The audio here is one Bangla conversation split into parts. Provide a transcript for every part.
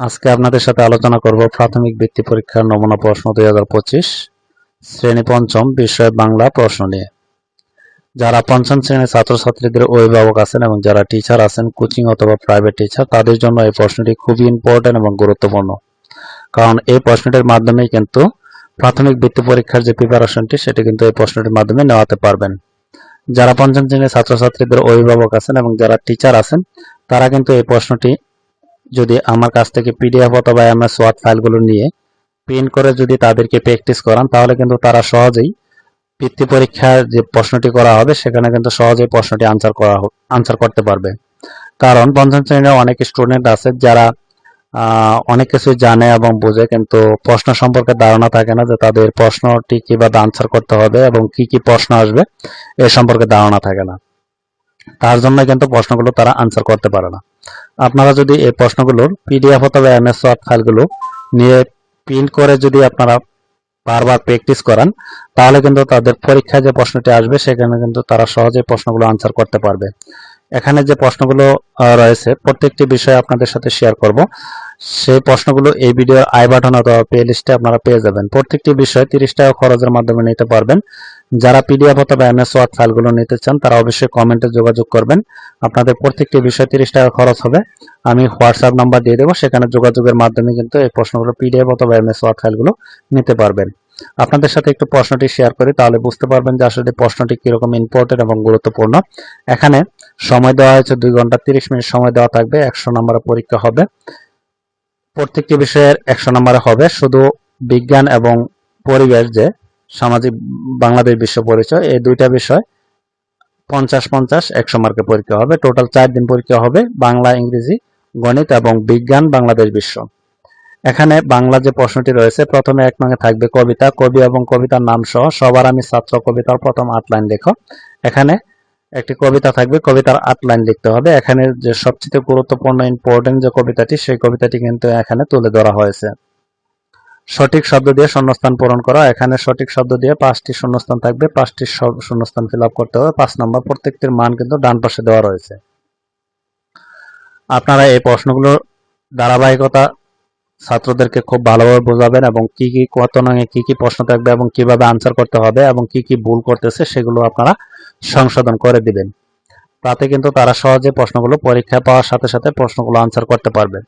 আজকে আপনাদের সাথে আলোচনা করব প্রাথমিক বৃত্তি পরীক্ষার নমুনা প্রশ্ন দুই হাজার পঁচিশ, শ্রেণি পঞ্চম, বিষয় বাংলা প্রশ্ন নিয়ে। যারা পঞ্চম শ্রেণির ছাত্রছাত্রীদের অভিভাবক আছেন এবং যারা টিচার আছেন কোচিং অথবা প্রাইভেট টিচার তাদের জন্য এই প্রশ্নটি খুবই ইম্পর্টেন্ট এবং গুরুত্বপূর্ণ। কারণ এই প্রশ্নটির মাধ্যমেই কিন্তু প্রাথমিক বৃত্তি পরীক্ষার যে প্রিপারেশনটি সেটি কিন্তু এই প্রশ্নটির মাধ্যমে নেওয়াতে পারবেন। যারা পঞ্চম শ্রেণির ছাত্রছাত্রীদের অভিভাবক আছেন এবং যারা টিচার আছেন, তারা কিন্তু এই প্রশ্নটি যদি আমার কাছ থেকে পিডিএফ অথবা এমএস ওয়ার্ড ফাইলগুলো নিয়ে প্রিন্ট করে যদি তাদেরকে প্র্যাকটিস করান, তাহলে কিন্তু তারা সহজেই বৃত্তি পরীক্ষার যে প্রশ্নটি করা হবে, সেখানে কিন্তু সহজেই প্রশ্নটি আনসার করা আনসার করতে পারবে। কারণ পঞ্চম শ্রেণির অনেক স্টুডেন্ট আছে যারা অনেক কিছু জানে এবং বোঝে, কিন্তু প্রশ্ন সম্পর্কে ধারণা থাকে না যে তাদের প্রশ্নটি কীভাবে আনসার করতে হবে এবং কি কি প্রশ্ন আসবে, এ সম্পর্কে ধারণা থাকে না। তার জন্য কিন্তু প্রশ্নগুলো তারা আনসার করতে পারে না। আপনারা যদি এই প্রশ্নগুলোর পিডিএফ অথবা এমএস ওয়ার্ড ফাইলগুলো নিয়ে প্রিন্ট করে যদি আপনারা বারবার প্র্যাকটিস করান, তাহলে কিন্তু তাদের পরীক্ষায় যে প্রশ্নটি আসবে, সেখানে কিন্তু তারা সহজেই প্রশ্নগুলো আনসার করতে পারবে। এখানে যে প্রশ্নগুলো রয়েছে, প্রত্যেকটি বিষয় আপনাদের সাথে শেয়ার করব। সেই প্রশ্নগুলো এই ভিডিওর আই বাটন অথবা প্লে লিস্টে আপনারা পেয়ে যাবেন। প্রত্যেকটি বিষয় তিরিশ টাকা খরচের মাধ্যমে নিতে পারবেন। যারা পিডিএফ অথবা এমএস ওয়ার্ড ফাইলগুলো নিতে চান, তারা অবশ্যই কমেন্টে যোগাযোগ করবেন। আপনাদের প্রত্যেকটি বিষয় তিরিশ টাকা খরচ হবে। আমি হোয়াটসঅ্যাপ নাম্বার দিয়ে দেবো, সেখানে যোগাযোগের মাধ্যমে কিন্তু এই প্রশ্নগুলো পিডিএফ অথবা এমএস ওয়ার্ড ফাইলগুলো নিতে পারবেন। আপনাদের সাথে একটু প্রশ্নটি শেয়ার করি, তাহলে বুঝতে পারবেন যে আসলে প্রশ্নটি কীরকম ইম্পর্টেন্ট এবং গুরুত্বপূর্ণ। এখানে সময় দেওয়া হয়েছে দুই ঘণ্টা তিরিশ মিনিট সময় দেওয়া থাকবে, একশো নম্বরের পরীক্ষা হবে। প্রত্যেকটি বিষয়ের একশো নম্বরে হবে, শুধু বিজ্ঞান এবং পরিবেশ যে, সামাজিক বাংলাদেশ বিশ্ব পরিচয়, এই দুইটা বিষয় পঞ্চাশ পঞ্চাশ একশো মার্কের পরীক্ষা হবে। টোটাল চার দিন পরীক্ষা হবে, বাংলা, ইংরেজি, গণিত এবং বিজ্ঞান, বাংলাদেশ বিশ্ব। এখানে বাংলা যে প্রশ্নটি রয়েছে, প্রথমে এক নঙ্গে থাকবে কবিতা। কবি এবং কবিতার নাম সহ সবার আমি ছাত্র কবিতার প্রথম আট লাইন লেখো। এখানে একটি কবিতা থাকবে, কবিতার আট লাইন লিখতে হবে। এখানে যে সবচেয়ে গুরুত্বপূর্ণ ইম্পর্টেন্ট যে কবিতাটি, সেই কবিতাটি কিন্তু এখানে তুলে ধরা হয়েছে। সঠিক শব্দ দিয়ে শূন্যস্থান পূরণ করা। এখানে সঠিক শব্দ দিয়ে পাঁচটি শূন্যস্থান থাকবে, পাঁচটি শূন্যস্থান ফিল করতে হবে। পাঁচ নম্বর, প্রত্যেকটির মান কিন্তু ডান পাশে দেওয়া রয়েছে। আপনারা এই প্রশ্নগুলোর ধারাবাহিকতা ছাত্রদেরকে খুব ভালোভাবে বোঝাবেন এবং কি কি কত নঙে কি কি প্রশ্ন থাকবে এবং কীভাবে আনসার করতে হবে এবং কি কি ভুল করতেছে, সেগুলো আপনারা সংশোধন করে দিবেন। তাতে কিন্তু তারা সহজে প্রশ্নগুলো পরীক্ষা পাওয়ার সাথে সাথে প্রশ্নগুলো আনসার করতে পারবে।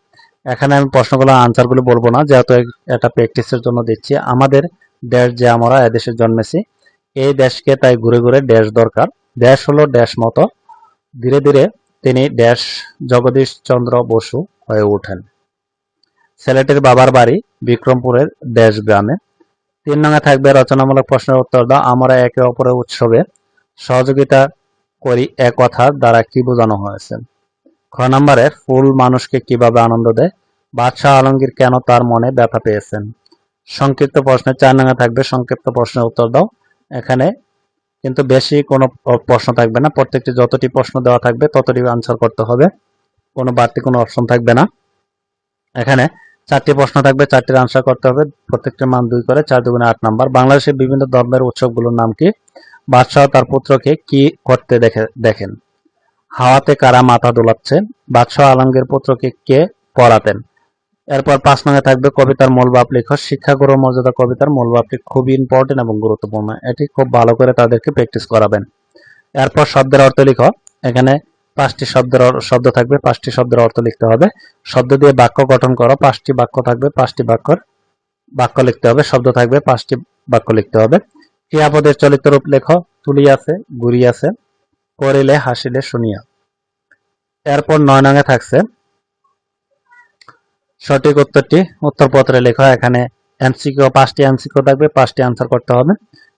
এখানে আমি প্রশ্নগুলো আনসারগুলো বলব না, যেহেতু এ- এটা প্র্যাকটিসের জন্য দিচ্ছি। আমাদের দেশ যে আমরা এদেশে জন্মেছি, এই দেশকে তাই ঘুরে ঘুরে দেশ দরকার। দেশ হলো দেশ মতো। ধীরে ধীরে তিনি দেশ জগদীশ চন্দ্র বসু হয়ে ওঠেন। ছেলেটির বাবার বাড়ি বিক্রমপুরের দেশ গ্রামে। তিন নঙে থাকবে রচনামূলক প্রশ্নের উত্তর দাও। আমরা একে অপরের উৎসবে সহযোগিতা করি এ কথা দ্বারা কি বোঝানো হয়েছে? খ নম্বরে, ফুল মানুষকে কীভাবে আনন্দ দেয়? বাদশাহ আলমগীর কেন তার মনে ব্যথা পেয়েছেন? সংক্ষিপ্ত প্রশ্নে চার নঙে থাকবে, সংক্ষিপ্ত প্রশ্নের উত্তর দাও। এখানে কিন্তু বেশি কোনো প্রশ্ন থাকবে না, প্রত্যেকটি যতটি প্রশ্ন দেওয়া থাকবে, ততটি আনসার করতে হবে। কোনো বাড়তি কোনো অপশন থাকবে না। এখানে চারটি প্রশ্ন থাকবে, চারটির আনসার করতে হবে, প্রত্যেকটির মান দুই করে, চার দুগুণে আট নাম্বার। বাংলাদেশের বিভিন্ন ধর্মের উৎসবগুলোর নাম কি? বাদশাহ তার পুত্রকে কি করতে দেখে, দেখেন? হাওয়াতে কারা মাথা দোলাচ্ছে বাদশাহ আলমগীর পুত্রকে কে পড়াতেন? এরপর পাঁচ নঙ্গে থাকবে কবিতার মূল বাপ লেখো শিক্ষাগুরু মর্যাদা কবিতার মূল বাপটি খুবই ইম্পর্টেন্ট এবং গুরুত্বপূর্ণ। এটি খুব ভালো করে তাদেরকে প্র্যাকটিস করাবেন। এরপর শব্দের অর্থ লিখো। এখানে পাঁচটি শব্দের শব্দ থাকবে, পাঁচটি শব্দের অর্থ লিখতে হবে। শব্দ দিয়ে বাক্য গঠন করো, পাঁচটি বাক্য থাকবে, পাঁচটি বাক্যর, বাক্য লিখতে হবে। শব্দ থাকবে, পাঁচটি বাক্য লিখতে হবে। ক্রিয়াপদের চলিত রূপ লেখো, তুলিয়াছে, গুড়িয়াছে, করিলে, হাসিলে, শুনিয়া। এরপর নয় নঙে থাকছে। সঠিক উত্তরটি উত্তরপত্রে লেখা, এখানে এমসিকিউ, পাঁচটি এমসিকিউ থাকবে, পাঁচটি আনসার করতে হবে।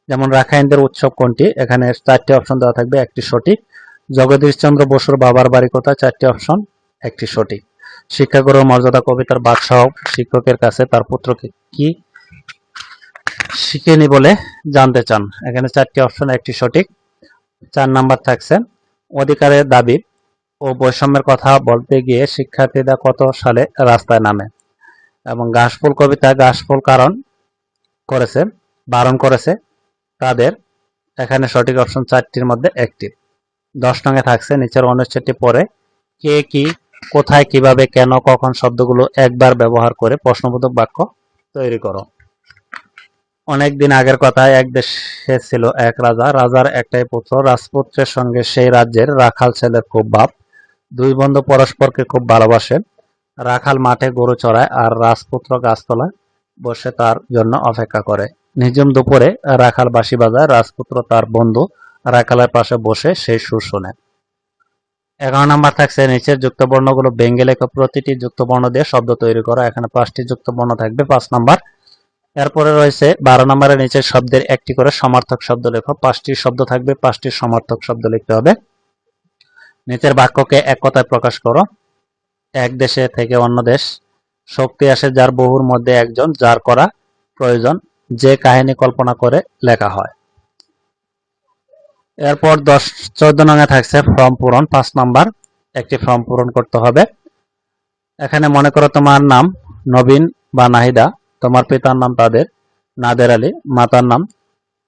যেমন রাখাইনদের উৎসব কোনটি? এখানে চারটি অপশন দেওয়া থাকবে, একটি সঠিক। জগদীশ চন্দ্র বসুর বাবার বাড়ি কোথায়? চারটি অপশন একটি সঠিক। শিক্ষাগুরুর মর্যাদা কবিতার বাদশাহ শিক্ষকের কাছে তার পুত্রকে কি শিখেনি বলে জানতে চান। এখানে চারটি অপশন একটি সঠিক, চার নাম্বার থাকছে। অধিকারের দাবি ও বৈষম্যের কথা বলতে গিয়ে শিক্ষার্থীরা কত সালে রাস্তায় নামে এবং ঘাসফুল কবিতা ঘাসফুল কারণ করেছে, বারণ করেছে, তাদের এখানে সঠিক অপশন চারটির মধ্যে একটি। দশ নঙে থাকছে, নিচের অনুচ্ছেদটি পরে কে কি, কোথায়, কীভাবে, কেন, কখন শব্দগুলো একবার ব্যবহার করে প্রশ্নবোধক বাক্য তৈরি করো। অনেক দিন আগের কথায় এক দেশে ছিল এক রাজা। রাজার একটাই পুত্র, রাজপুত্রের সঙ্গে সেই রাজ্যের রাখাল ছেলের খুব ভাব। দুই বন্ধু পরস্পরকে খুব ভালোবাসেন। রাখাল মাঠে গরু চড়ায় আর রাজপুত্র গাছতলায় বসে তার জন্য অপেক্ষা করে। নিজম দুপুরে রাখাল বাঁশি বাজায়। রাজপুত্র তার বন্ধু রাখালের পাশে বসে সেই সুর শোনে। এগারো নাম্বার থাকছে নিচের যুক্ত বর্ণগুলো ব্যঙ্গে লেখা প্রতিটি যুক্ত বর্ণ দিয়ে শব্দ তৈরি করা। এখানে পাঁচটি যুক্ত বর্ণ থাকবে। পাঁচ নাম্বার এরপরে রয়েছে বারো নম্বরের নিচের শব্দের একটি করে সমার্থক শব্দ লেখো। পাঁচটি শব্দ থাকবে, পাঁচটি সমার্থক শব্দ লিখতে হবে। নিচের বাক্যকে এক কথায় প্রকাশ করো। এক দেশে থেকে অন্য দেশ, শক্তি আসে যার বহুর মধ্যে একজন, যার করা প্রয়োজন, যে কাহিনী কল্পনা করে লেখা হয়। এরপর দশ, চোদ্দ নঙে থাকছে ফর্ম পূরণ, পাঁচ নাম্বার, একটি ফর্ম পূরণ করতে হবে। এখানে মনে করো তোমার নাম নবীন বা নাহিদা। তোমার পিতার নাম তাদের? নাদের আলী। মাতার নাম?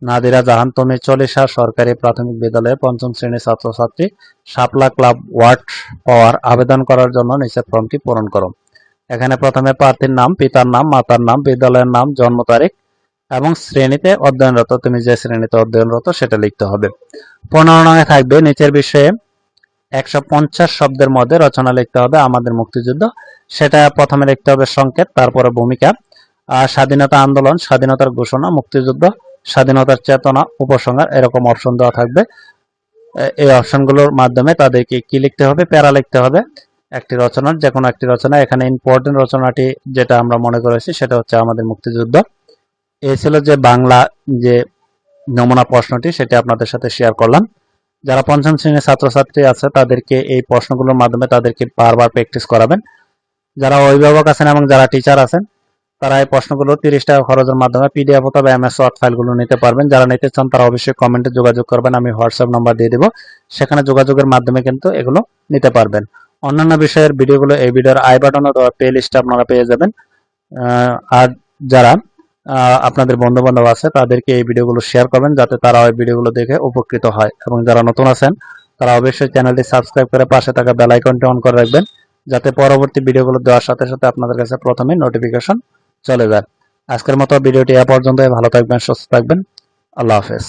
নাদিরা জাহান। তুমি চল্লিশা সরকারি প্রাথমিক বিদ্যালয়ে পঞ্চম শ্রেণির ছাত্রছাত্রী। শাপলা ক্লাব ওয়ার্ড পাওয়ার আবেদন করার জন্য নিচের ফর্মটি পূরণ করো। এখানে প্রথমে প্রার্থীর নাম, পিতার নাম, মাতার নাম, বিদ্যালয়ের নাম, জন্ম তারিখ এবং শ্রেণীতে অধ্যয়নরত, তুমি যে শ্রেণীতে অধ্যয়নরত সেটা লিখতে হবে। পনেরো নঙে থাকবে, নিচের বিষয়ে একশো পঞ্চাশ শব্দের মধ্যে রচনা লিখতে হবে আমাদের মুক্তিযুদ্ধ। সেটা প্রথমে লিখতে হবে সংকেত, তারপরে ভূমিকা। স্বাধীনতা আন্দোলন, স্বাধীনতার ঘোষণা, মুক্তিযুদ্ধ, স্বাধীনতার চেতনা, উপসংহার, এরকম অপশন দেওয়া থাকবে। এই অপশনগুলোর মাধ্যমে তাদেরকে কি লিখতে হবে? প্যারা লিখতে হবে। একটি রচনার যে কোনো একটি রচনা। এখানে ইম্পর্টেন্ট রচনাটি যেটা আমরা মনে করেছি, সেটা হচ্ছে আমাদের মুক্তিযুদ্ধ। এই ছিল যে বাংলা যে নমুনা প্রশ্নটি, সেটি আপনাদের সাথে শেয়ার করলাম। যারা পঞ্চম শ্রেণির ছাত্রছাত্রী আছে, তাদেরকে এই প্রশ্নগুলোর মাধ্যমে তাদেরকে বারবার প্র্যাকটিস করাবেন। যারা অভিভাবক আছেন এবং যারা টিচার আছেন তারা এই প্রশ্নগুলো তিরিশ টাকা খরচের মাধ্যমে পিডিএফ অথবা এমএস ওয়ার্ড ফাইলগুলো নিতে পারবেন। যারা নিতে চান তারা অবশ্যই কমেন্টে যোগাযোগ করবেন, আমি হোয়াটসঅ্যাপ নাম্বার দিয়ে দেবো। সেখানে যোগাযোগের মাধ্যমে কিন্তু এগুলো নিতে পারবেন। অন্যান্য বিষয়ের ভিডিওগুলো এই ভিডিওর আই বাটন অথবা প্লে লিস্টে আপনারা পেয়ে যাবেন। আর যারা আপনাদের বন্ধু বান্ধব আছে, তাদেরকে এই ভিডিওগুলো শেয়ার করবেন যাতে তারা ওই ভিডিওগুলো দেখে উপকৃত হয়। এবং যারা নতুন আছেন, তারা অবশ্যই চ্যানেলটি সাবস্ক্রাইব করে পাশে থাকা বেল আইকনটি অন করে রাখবেন, যাতে পরবর্তী ভিডিওগুলো দেওয়ার সাথে সাথে আপনাদের কাছে প্রথমে নোটিফিকেশন চলে যায় আজকের মতো ভিডিওটি এ পর্যন্ত ভালো থাকবেন সুস্থ থাকবেন। আল্লাহ হাফেজ।